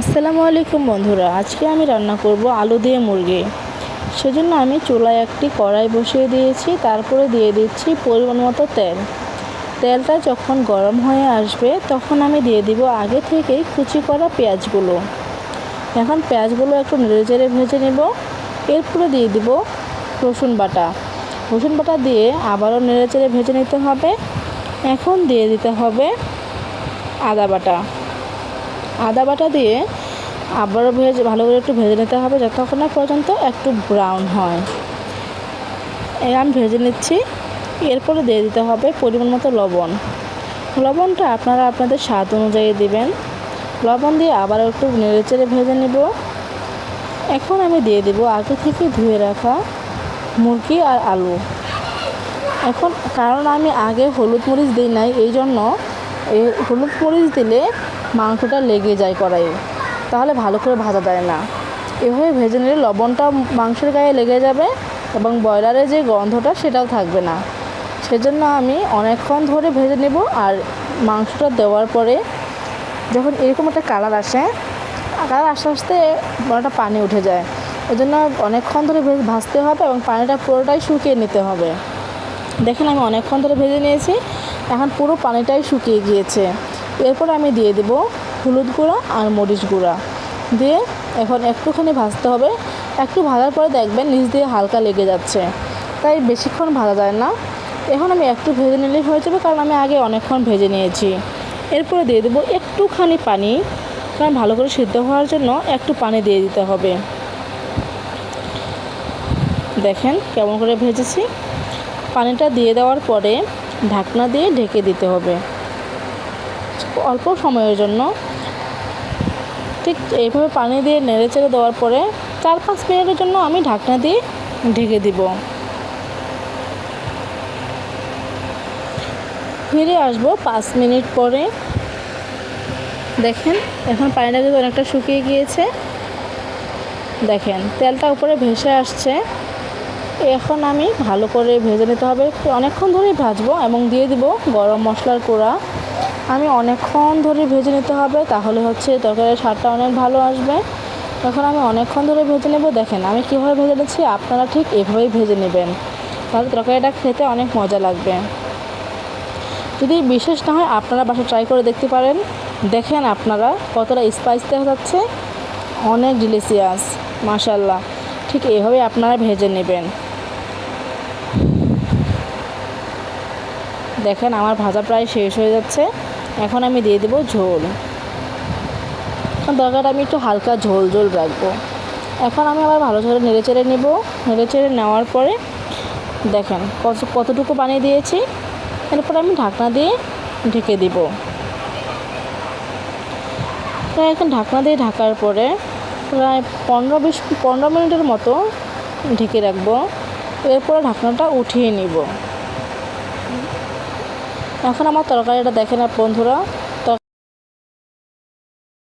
আসসালামু আলাইকুম বন্ধুরা, আজকে আমি রান্না করব আলু দিয়ে মুরগি। সেজন্য আমি চুলায় একটি কড়াই বসিয়ে দিয়েছি, তারপরে দিয়ে দিচ্ছি পরিমাণ মতো তেল। তেলটা যখন গরম হয়ে আসবে, তখন আমি দিয়ে দিব আগে থেকেই কুচি করা পেঁয়াজগুলো। এখন পেঁয়াজগুলো একটু নেড়ে চেড়ে ভেজে নেব। এরপরে দিয়ে দিব রসুন বাটা। রসুন বাটা দিয়ে আবারও নেড়ে চেড়ে ভেজে নিতে হবে। এখন দিয়ে দিতে হবে আদা বাটা। আদা বাটা দিয়ে আবারও ভেজে, ভালো করে একটু ভেজে নিতে হবে যতক্ষণ না পর্যন্ত একটু ব্রাউন হয়। এই আমি ভেজে নিচ্ছি। এরপরে দিয়ে দিতে হবে পরিমাণ মতো লবণ। লবণটা আপনারা আপনাদের স্বাদ অনুযায়ী দেবেন। লবণ দিয়ে আবার একটু নেড়ে চেড়ে ভেজে নেব। এখন আমি দিয়ে দেব আগে থেকে ধুয়ে রাখা মুরগি আর আলু। এখন, কারণ আমি আগে হলুদ মরিচ দিই নাই এই জন্য এই হলুদ মরিচ দিলে মাংসটা লেগে যায় কড়াইয়ে। তাহলে ভালো করে ভাজা যায় না। এভাবে ভেজে নিলে লবণটা মাংসের গায়ে লেগে যাবে এবং ব্রয়লারের যে গন্ধটা সেটাও থাকবে না। সেজন্য আমি অনেকক্ষণ ধরে ভেজে নেব আর মাংসটা দেওয়ার পরে যখন এরকম একটা কালার আসে, কালার আস্তে আস্তে একটা পানি উঠে যায়। ওই জন্য অনেকক্ষণ ধরে ভেজে, ভাজতে হবে এবং পানিটা পুরোটাই শুকিয়ে নিতে হবে। দেখেন আমি অনেকক্ষণ ধরে ভেজে নিয়েছি। এখন পুরো পানিটাই শুকিয়ে গিয়েছে। এরপর আমি দিয়ে দেব হলুদ গুঁড়া আর মরিচ গুঁড়া। দিয়ে এখন একটুখানি ভাজতে হবে। একটু ভাজার পরে দেখবেন নিচ দিয়ে হালকা লেগে যাচ্ছে। তাই বেশিক্ষণ ভাজা যায় না। এখন আমি একটু ভেজে নিলেই হয়ে যাবে কারণ আমি আগে অনেকক্ষণ ভেজে নিয়েছি। এরপরে দিয়ে দেবো একটুখানি পানি। কারণ ভালো করে সিদ্ধ হওয়ার জন্য একটু পানি দিয়ে দিতে হবে। দেখেন কেমন করে ভেজেছি। পানিটা দিয়ে দেওয়ার পরে ঢাকনা দিয়ে ঢেকে দিতে হবে। অল্প সময়ের জন্য। ঠিক এইভাবে পানি দিয়ে নেড়ে চেড়ে দেওয়ার পরে চার পাঁচ মিনিটের জন্য আমি ঢাকনা দিয়ে ঢেকে দিব। ফিরে আসব পাঁচ মিনিট পরে। দেখেন, এখন পানিটা কিন্তু অনেকটা শুকিয়ে গিয়েছে। দেখেন, তেলটা উপরে ভেসে আসছে। এখন আমি ভালো করে ভেজে নিতে হবে। অনেকক্ষণ ধরেই ভাজবো এবং দিয়ে দিব গরম মশলার গুঁড়া। আমি অনেকক্ষণ ধরে ভেজে নিতে হবে, তাহলে হচ্ছে তরকারির স্বাদটা অনেক ভালো আসবে। এখন আমি অনেকক্ষণ ধরে ভেজে নেব। দেখেন, আমি কীভাবে ভেজে নিচ্ছি, আপনারা ঠিক এভাবেই ভেজে নেবেন। তাহলে তরকারিটা খেতে অনেক মজা লাগবে। যদি বিশেষ না হয়, আপনারা বাসা ট্রাই করে দেখতে পারেন। দেখেন আপনারা কতটা স্পাইস দেখা যাচ্ছে। অনেক ডিলিশিয়াস মাশাল্লাহ ঠিক এভাবে আপনারা ভেজে নেবেন। দেখেন, আমার ভাজা প্রায় শেষ হয়ে যাচ্ছে। এখন আমি দিয়ে দেবো ঝোল। দরকার আমি একটু হালকা ঝোল ঝোল রাখব। এখন আমি আবার ভালো করে নেড়ে চেড়ে নেব। নেড়ে চেড়ে নেওয়ার পরে দেখেন কত কতটুকু পানি দিয়েছি। এরপর আমি ঢাকনা দিয়ে ঢেকে দিব। প্রায় এখন ঢাকনা দিয়ে ঢাকার পরে প্রায় পনেরো বিশ পনেরো মিনিটের মতো ঢেকে রাখব। এরপরে ঢাকনাটা উঠিয়ে নিব। এখন আমার তরকারিটা দেখেন আর বন্ধুরা